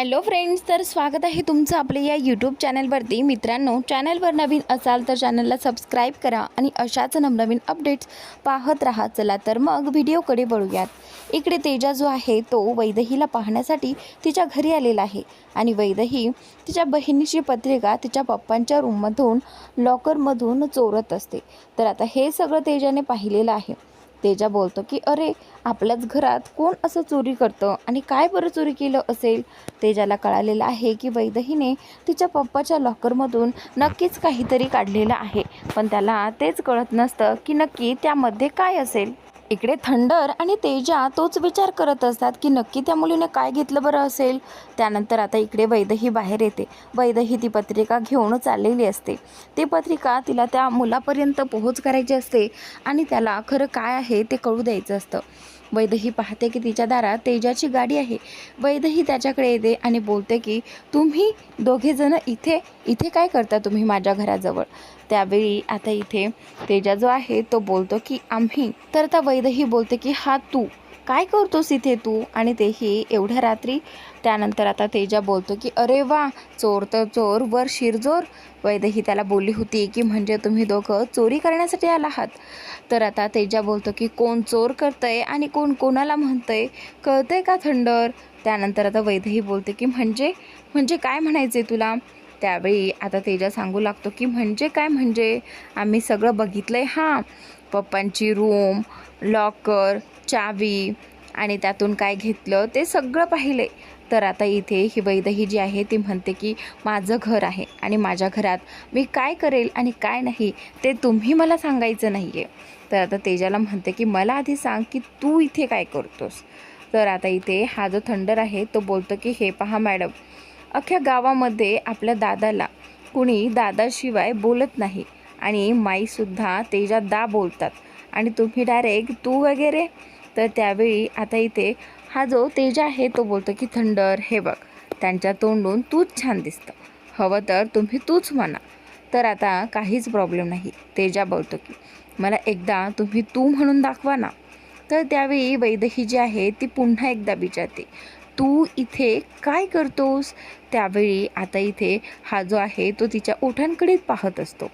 Hello friends तर स्वागत आहे तुमचं आपल्या या यूट्यूब चॅनलवरती मित्रांनो चॅनलवर नवीन असाल तर चॅनलला सबस्क्राईब करा आणि अशाच नवनवीन अपडेट्स पाहत राहा. चला तर मग व्हिडिओकडे वळूयात. इकडे तेजा जो आहे तो वैदहीला पाहण्यासाठी तिच्या घरी आलेला आहे. आणि वैदही तिच्या बहिणीची पत्रिका तिच्या पप्पांच्या रूममधून लॉकरमधून चोरत असते. तर आता हे सगळं तेजाने पाहिलेलं आहे. तेजा बोलतो की अरे आपल्याच घरात कोण असं चोरी करतं? आणि काय बरं चोरी केलं असेल? तेजाला कळालेलं आहे की वैदहीने तिच्या पप्पाच्या लॉकरमधून नक्कीच काहीतरी काढलेलं आहे. पण त्याला तेच कळत नसतं की नक्की त्यामध्ये काय असेल. इकडे थंडर आणि तेजा तोच विचार करत असतात की नक्की त्या मुलीने काय घेतलं बरं असेल? त्यानंतर आता इकडे वैदही बाहेर येते. वैदही ती पत्रिका घेऊन चाललेली असते. ती पत्रिका तिला त्या मुलापर्यंत पोहोच करायची असते आणि त्याला खरं काय आहे ते कळू द्यायचं असतं. वैदही पाहते की तिच्या दारात तेजाची गाडी आहे. वैदही त्याच्याकडे येते आणि बोलते की तुम्ही दोघेजणं इथे इथे काय करता तुम्ही माझ्या घराजवळ? त्यावेळी आता इथे तेजा जो आहे तो बोलतो की आम्ही. तर आता वैदही बोलते की हा तू. काय करतोस इथे तू? आणि तेही एवढ्या रात्री. त्यानंतर आता तेजा बोलतो की अरे वा चोर तर चोर वर शिरजोर. वैदही त्याला बोलली होती की म्हणजे तुम्ही दोघं चोरी करण्यासाठी आला आहात. तर आता तेजा बोलतो की कोण चोर करतंय आणि कोण कोणाला म्हणतंय? कळतंय का थंडर? त्यानंतर आता वैदही बोलते की म्हणजे म्हणजे काय म्हणायचे तुला? त्यावेळी आता तेजा सांगू लागतो की म्हणजे काय? म्हणजे आम्ही सगळं बघितलं आहे हां पप्पांची रूम लॉकर चावी आणि त्यातून काय घेतलं ते सगळं पाहिले तर आता इथे ही वैदही जी आहे ती म्हणते की माझं घर आहे आणि माझ्या घरात मी काय करेल आणि काय नाही ते तुम्ही मला सांगायचं नाही आहे तर आता तेजाला म्हणते की मला आधी सांग की तू इथे काय करतोस? तर आता इथे हा जो थंडर आहे तो बोलतो की हे पहा मॅडम अख्ख्या गावामध्ये आपल्या दादाला कुणी दादाशिवाय बोलत नाही आणि माईसुद्धा तेजा दा बोलतात. आणि तुम्ही डायरेक्ट तू वगैरे? तर त्यावेळी आता इथे हा जो तेजा आहे तो बोलतो की थंडर हे बघ त्यांच्या तोंडून तूच छान दिसतं. हवं तर तुम्ही तूच म्हणा. तर आता काहीच प्रॉब्लेम नाही. तेजा बोलतो की मला एकदा तुम्ही तू म्हणून दाखवा ना. तर त्यावेळी वैदही जी आहे ती पुन्हा एकदा विचारते. तू इथे काय करतोस? त्यावेळी आता इथे हा जो आहे तो तिच्या ओठांकडेच पाहत असतो.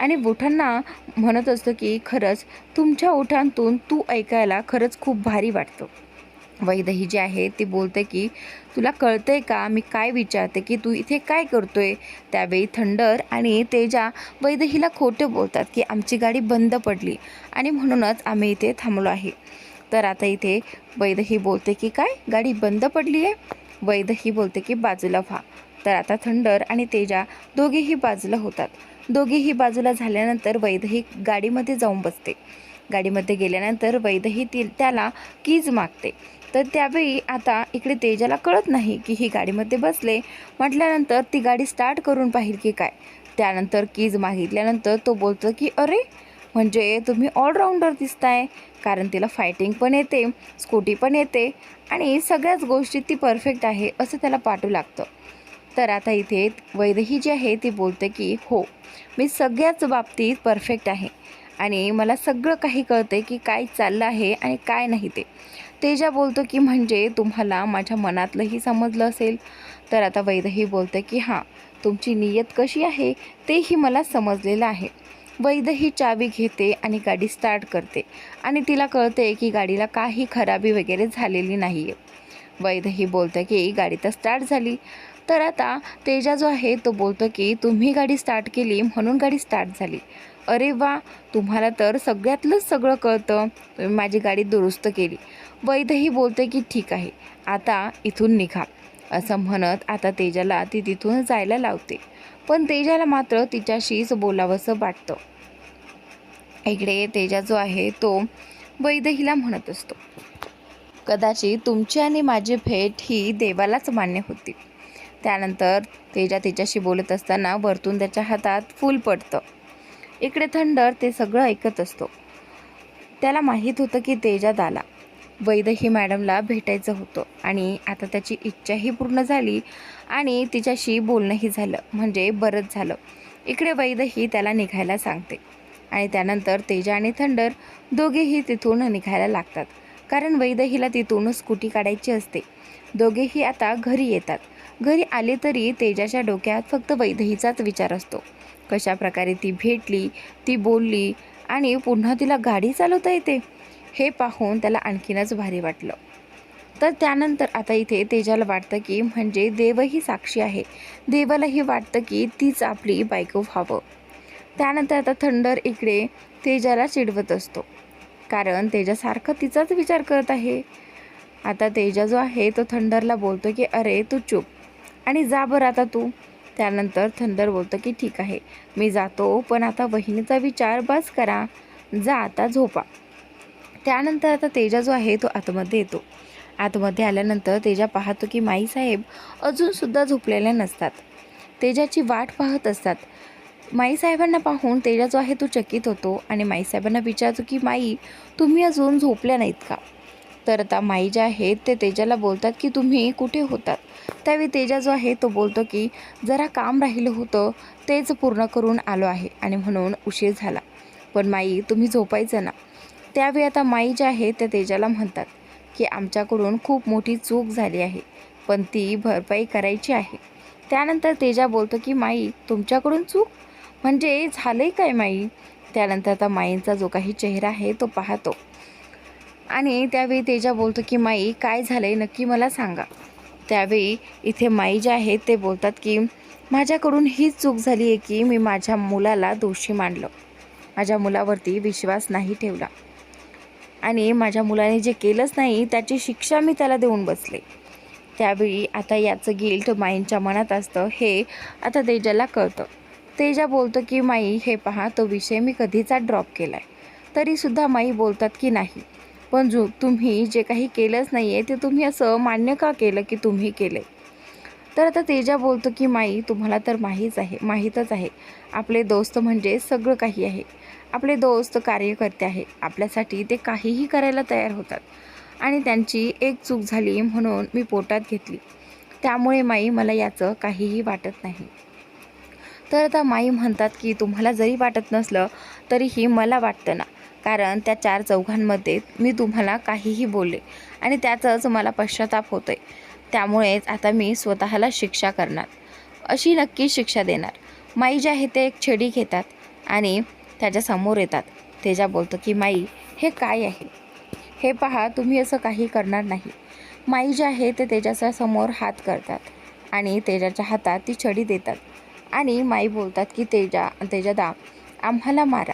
आणि ओठांना म्हणत असतो की खरंच तुमच्या ओठांतून तू ऐकायला खरंच खूप भारी वाटतं. वैदही जी आहे ती बोलते की तुला कळतंय का? मी काय विचारते की तू इथे काय करतोय? त्यावेळी थंडर आणि तेजा वैदहीला खोटं बोलतात की आमची गाडी बंद पडली. आणि म्हणूनच आम्ही इथे थांबलो आहे. तर आता इथे वैदही बोलते की काय? गाडी बंद पडली आहे. वैदही बोलते की बाजूला व्हा. तर आता थंडर आणि तेजा दोघेही बाजूला होतात. दोघेही बाजूला झाल्यानंतर वैदही गाडीमध्ये जाऊन बसते. गाडीमध्ये गेल्यानंतर वैदही ती त्याला कीज मागते. तर त्यावेळी आता इकडे तेजाला कळत नाही की ही गाडीमध्ये बसले. म्हटल्यानंतर ती गाडी स्टार्ट करून पाहिल की काय? त्यानंतर कीज मागितल्यानंतर तो बोलतो की अरे म्हणजे तुम्ही ऑलराऊंडर दिसताय कारण तिला फायटिंग पण येते स्कूटी पण येते आणि सगळ्याच गोष्टीत ती परफेक्ट आहे असं त्याला पाठू लागतं. तर आता इथे वैदही जी आहे ती बोलते की हो मी सगळ्याच बाबतीत परफेक्ट आहे आणि मला सगळं काही कळते की काय चाललं आहे आणि काय नाही ते. तेजा बोलतो की म्हणजे तुम्हाला माझ्या मनातलंही समजलं असेल. तर आता वैदही बोलतं की हां तुमची नियत कशी आहे तेही मला समजलेलं आहे. वैदही चावी घेते आणि गाडी स्टार्ट करते. आणि तिला कळते की गाडीला काही खराबी वगैरे झालेली नाही आहे वैदही बोलतं की गाडी तर स्टार्ट झाली. तर आता तेजा जो आहे तो बोलतो की तुम्ही गाडी स्टार्ट केली म्हणून गाडी स्टार्ट झाली. अरे वा तुम्हाला तर सगळ्यातलंच सगळं कळतं. तुम्ही माझी गाडी दुरुस्त केली. वैदही बोलते की ठीक आहे आता इथून निघा. असं म्हणत आता तेजाला ती तिथून जायला लावते. पण तेजाला मात्र तिच्याशीच बोलावंसं वाटतं. इकडे तेजा जो आहे तो वैदहीला म्हणत असतो. कदाचित तुमची आणि माझी भेट ही देवालाच मान्य होती. त्यानंतर तेजा तिच्याशी बोलत असताना वरतून त्याच्या हातात फूल पडतं. इकडे थंडर ते सगळं ऐकत असतो. त्याला माहीत होतं की तेजात आला वैदही मॅडमला भेटायचं होतं आणि आता त्याची इच्छाही पूर्ण झाली आणि तिच्याशी बोलणंही झालं. म्हणजे बरंच झालं. इकडे वैदही त्याला निघायला सांगते. आणि त्यानंतर तेजा आणि थंडर दोघेही तिथून निघायला लागतात. कारण वैदहीला तिथून स्कूटी काढायची असते. दोघेही आता घरी येतात. घरी आले तरी तेजाच्या डोक्यात फक्त वैदहीचाच विचार असतो. कशा प्रकारे ती भेटली ती बोलली आणि पुन्हा तिला गाडी चालवता येते हे पाहून त्याला आणखीनच भारी वाटलं. तर त्यानंतर आता इथे तेजाला वाटतं की म्हणजे देवही साक्षी आहे. देवालाही वाटतं की तीच आपली बायको व्हावं. त्यानंतर आता थंडर इकडे तेजाला चिडवत असतो. कारण तेजासारखं तिचाच विचार करत आहे. आता तेजा जो आहे तो थंडरला बोलतो की अरे तू चूप. आणि जा बरं आता तू. त्यानंतर थंडर बोलतो की ठीक आहे. मी जातो पण आता बहिणीचा विचार बस करा. जा आता झोपा. त्यानंतर आता तेजा जो आहे तो आतमध्ये येतो. आतमध्ये आल्यानंतर तेजा पाहतो की माईसाहेब अजूनसुद्धा झोपलेल्या नसतात. तेजाची वाट पाहत असतात. माईसाहेबांना पाहून तेजा जो आहे तो चकित होतो आणि माईसाहेबांना विचारतो की माई तुम्ही अजून झोपल्या नाहीत का? तर आता माई ज्या आहेत ते तेजाला बोलतात की तुम्ही कुठे होतात? त्यावेळी तेजा जो आहे तो बोलतो की जरा काम राहिलं होतं तेच पूर्ण करून आलो आहे आणि म्हणून उशीर झाला. पण माई तुम्ही झोपायचं ना. त्यावेळी आता माई ज्या आहे ते तेजाला म्हणतात की आमच्याकडून खूप मोठी चूक झाली आहे पण ती भरपाई करायची आहे. त्यानंतर तेजा बोलतो की माई तुमच्याकडून चूक? म्हणजे झालंय काय माई? त्यानंतर आता माईंचा जो काही चेहरा आहे तो पाहतो. आणि त्यावेळी तेजा बोलतो की माई काय झालं आहे नक्की मला सांगा. त्यावेळी इथे माई जे आहेत ते बोलतात की माझ्याकडून हीच चूक झाली आहे की मी माझ्या मुलाला दोषी मानलं. माझ्या मुलावरती विश्वास नाही ठेवला. आणि माझ्या मुलाने जे केलंच नाही त्याची शिक्षा मी त्याला देऊन बसले. त्यावेळी आता याचं गिल्ट माईंच्या मनात असतं हे आता तेजाला कळतं. तेजा बोलतं की माई हे पहा तो विषय मी कधीचा ड्रॉप केला आहे तरीसुद्धा माई बोलतात की नाही. पण जो तुम्ही जे काही केलंच नाही आहे ते तुम्ही असं मान्य का केलं की तुम्ही केलं तर आता तेजा बोलतो की माई तुम्हाला तर माहीच आहे माहीतच आहे. आपले दोस्त म्हणजे सगळं काही आहे. आपले दोस्त कार्यकर्ते आहे आपल्यासाठी ते काहीही करायला तयार होतात. आणि त्यांची एक चूक झाली म्हणून मी पोटात घेतली. त्यामुळे माई मला याचं काहीही वाटत नाही. तर आता माई म्हणतात की तुम्हाला जरी वाटत नसलं तरीही मला वाटतं ना. कारण त्या चार चौघांमध्ये मी तुम्हाला काहीही बोलले आणि त्याचंच मला पश्चाताप होतो आहे त्यामुळेच आता मी स्वतःला शिक्षा करणार. अशी नक्की शिक्षा देणार. माई जे आहे ते एक छडी घेतात आणि त्याच्यासमोर येतात. तेजा बोलतो की माई हे काय आहे? हे पहा तुम्ही असं काही करणार नाही. माई जे आहे ते तेजाच्या समोर हात करतात आणि तेजाच्या हातात ती छडी देतात. आणि माई बोलतात की तेजा तेजादा आम्हाला मारा.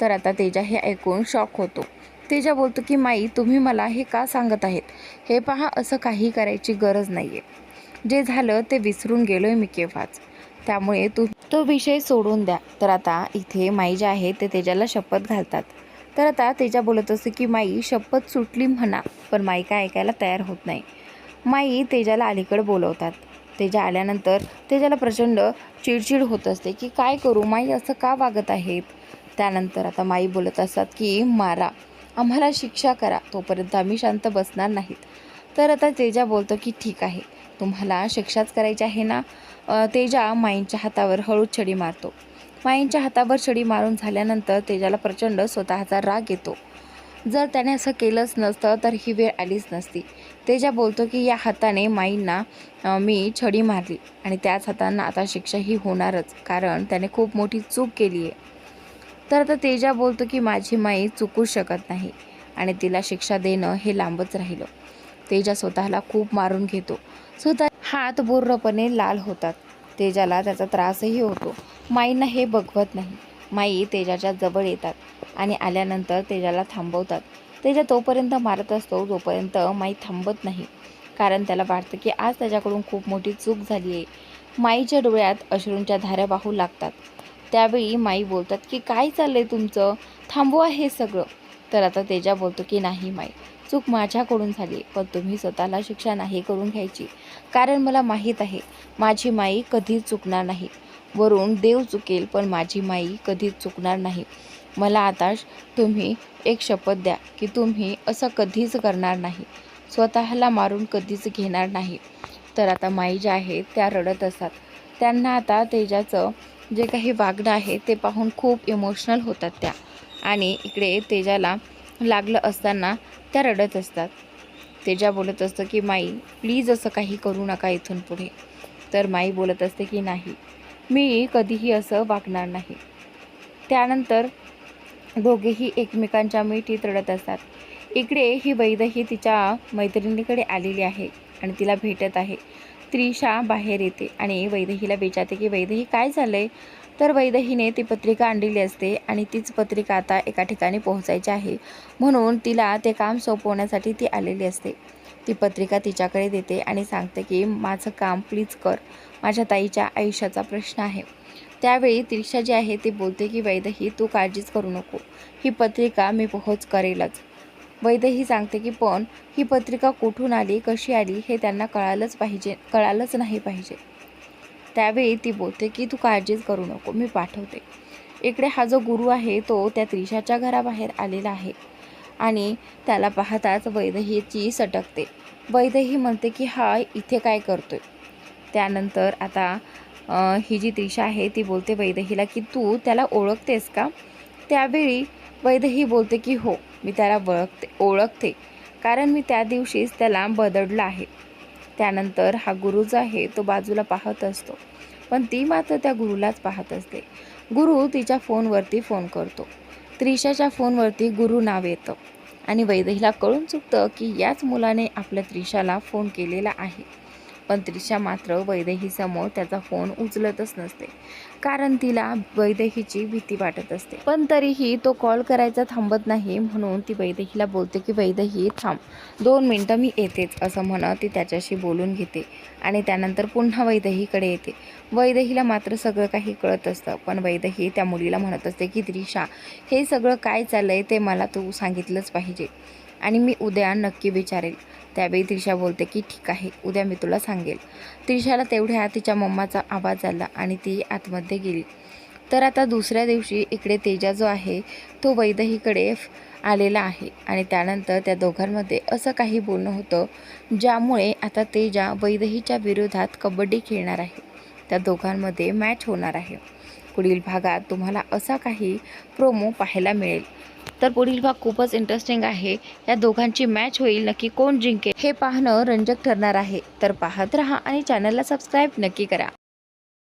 तर आता तेजा हे ऐकून शॉक होतो. तेजा बोलतो की माई तुम्ही मला हे का सांगत आहेत? हे पहा असं काही करायची गरज नाही आहे जे झालं ते विसरून गेलो आहे मी केव्हाच. त्यामुळे तू तो विषय सोडून द्या. तर आता इथे माई जे आहे ते तेजाला शपथ घालतात. तर आता तेजा बोलत असते की माई शपथ सुटली म्हणा पण माई काय ऐकायला तयार होत नाही. माई तेजाला अलीकडे बोलवतात. तेजा आल्यानंतर तेजाला प्रचंड चिडचिड होत असते की काय करू? माई असं का वागत आहेत? त्यानंतर आता माई बोलत असतात की मारा आम्हाला शिक्षा करा तोपर्यंत आम्ही शांत बसणार नाहीत. तर आता तेजा बोलतो की ठीक आहे तुम्हाला शिक्षाच करायची आहे ना? तेजा माईंच्या हातावर हळूच छडी मारतो. माईंच्या हातावर छडी मारून झाल्यानंतर तेजाला प्रचंड स्वतःचा राग येतो. जर त्याने असं केलंच नसतं तर ही वेळ आलीच नसती. तेजा बोलतो की या हाताने माईंना मी छडी मारली आणि त्याच हातांना आता शिक्षा ही होणारच कारण त्याने खूप मोठी चूक केली आहे. तर आता तेजा बोलतो की माझी माई चुकू शकत नाही आणि तिला शिक्षा देणं हे लांबच राहिलं. तेजा स्वतःला खूप मारून घेतो. स्वतः हात बोर्रपणे लाल होतात. तेजाला त्याचा त्रासही होतो. माईंना हे बघवत नाही. माई तेजाच्या जवळ येतात आणि आल्यानंतर तेजाला थांबवतात. तेजा तोपर्यंत मारत असतो जोपर्यंत माई थांबत नाही. कारण त्याला वाटतं की आज त्याच्याकडून खूप मोठी चूक झाली आहे. माईच्या डोळ्यात अश्रूंच्या धाऱ्या वाहू लागतात. त्यावेळी माई बोलतात की काय चाललं आहे तुमचं? थांबवा हे सगळं. तर आता तेजा बोलतो की नाही माई चूक माझ्याकडून झाली पण तुम्ही स्वतःला शिक्षा नाही करून घ्यायची. कारण मला माहीत आहे माझी माई कधीच चुकणार नाही. वरून देव चुकेल पण माझी माई कधीच चुकणार नाही. मला आता तुम्ही एक शपथ द्या की तुम्ही असं कधीच करणार नाही. स्वतःला मारून कधीच घेणार नाही. तर आता माई ज्या आहेत त्या रडत असतात. त्यांना आता तेजाचं जे काही वागणं आहे ते पाहून खूप इमोशनल होतात त्या. आणि इकडे तेजाला लागलं असताना त्या रडत असतात. तेजा बोलत असतं की माई प्लीज असं काही करू नका इथून पुढे. तर माई बोलत असते की नाही मी कधीही असं वागणार नाही. त्यानंतर दोघेही एकमेकांच्या मिठीत रडत असतात. इकडे ही वैदही तिच्या मैत्रिणीकडे आलेली आहे आणि तिला भेटत आहे. त्रिशा बाहेर येते आणि वैदहीला विचारते की वैदही काय झालं आहे तर वैदहीने ती पत्रिका आणलेली असते आणि तीच पत्रिका आता एका ठिकाणी पोहोचायची आहे. म्हणून तिला ते काम सोपवण्यासाठी ती आलेली असते. ती पत्रिका तिच्याकडे देते आणि सांगते की माझं काम प्लीज कर. माझ्या ताईच्या आयुष्याचा प्रश्न आहे. त्यावेळी त्रिशा जी आहे ती बोलते की वैदही तू काळजीच करू नको. ही पत्रिका मी पोहोच करेलच. वैदही सांगते की पण ही पत्रिका कुठून आली कशी आली हे त्यांना कळालंच पाहिजे कळालंच नाही पाहिजे. त्यावेळी ती बोलते की तू काळजीच करू नको मी पाठवते. इकडे हा जो गुरु आहे तो त्या त्रिशाच्या घराबाहेर आलेला आहे. आणि त्याला पाहताच वैदहीची सटकते. वैदही म्हणते की हा इथे काय करतोय? त्यानंतर आता ही जी त्रिशा आहे ती बोलते वैदहीला की तू त्याला ओळखतेस का? त्यावेळी वैदही बोलते की हो मी त्याला ओळखते ओळखते कारण मी त्या दिवशीच त्याला बदडला आहे. त्यानंतर हा गुरु जो आहे तो बाजूला पाहत असतो पण ती मात्र त्या गुरुलाच पाहत असते. गुरु तिच्या फोनवरती फोन करतो. त्रिशाच्या फोनवरती गुरु नाव येतं आणि वैदहीला कळून चुकतं की याच मुलाने आपल्या त्रिशाला फोन केलेला आहे. पण त्रिशा मात्र वैदेहीसमोर त्याचा फोन उचलतच नसते. कारण तिला वैदेहीची भीती वाटत असते. पण तरीही तो कॉल करायचा थांबत नाही म्हणून ती वैदेहीला बोलते की वैदेही थांब. दोन मिनटं मी येतेच असं म्हणत ती त्याच्याशी बोलून घेते आणि त्यानंतर पुन्हा वैदेहीकडे येते. वैदेहीला मात्र सगळं काही कळत असतं पण वैदेही त्या मुलीला म्हणत असते की त्रिशा हे सगळं काय चाललं आहे ते मला तू सांगितलंच पाहिजे आणि मी उद्या नक्की विचारेल. त्यावेळी त्रिशा बोलते की ठीक आहे उद्या मी तुला सांगेल. त्रिशाला तेवढ्या तिच्या मम्माचा आवाज आला आणि ती आतमध्ये गेली. तर आता दुसऱ्या दिवशी इकडे तेजा जो आहे तो वैदहीकडे आलेला आहे आणि त्यानंतर त्या दोघांमध्ये असं काही बोलणं होतं ज्यामुळे आता तेजा वैदहीच्या विरोधात कबड्डी खेळणार आहे. त्या दोघांमध्ये मॅच होणार आहे. पुढील भागात तुम्हाला असा काही प्रोमो पाहायला मिळेल. तर पुढील भाग खूपच इंटरेस्टिंग आहे. या दोघांची मॅच होईल. नक्की कोण जिंकेल हे पाहणं रंजक ठरणार आहे. तर पाहत रहा आणि चॅनलला सबस्क्राईब नक्की करा.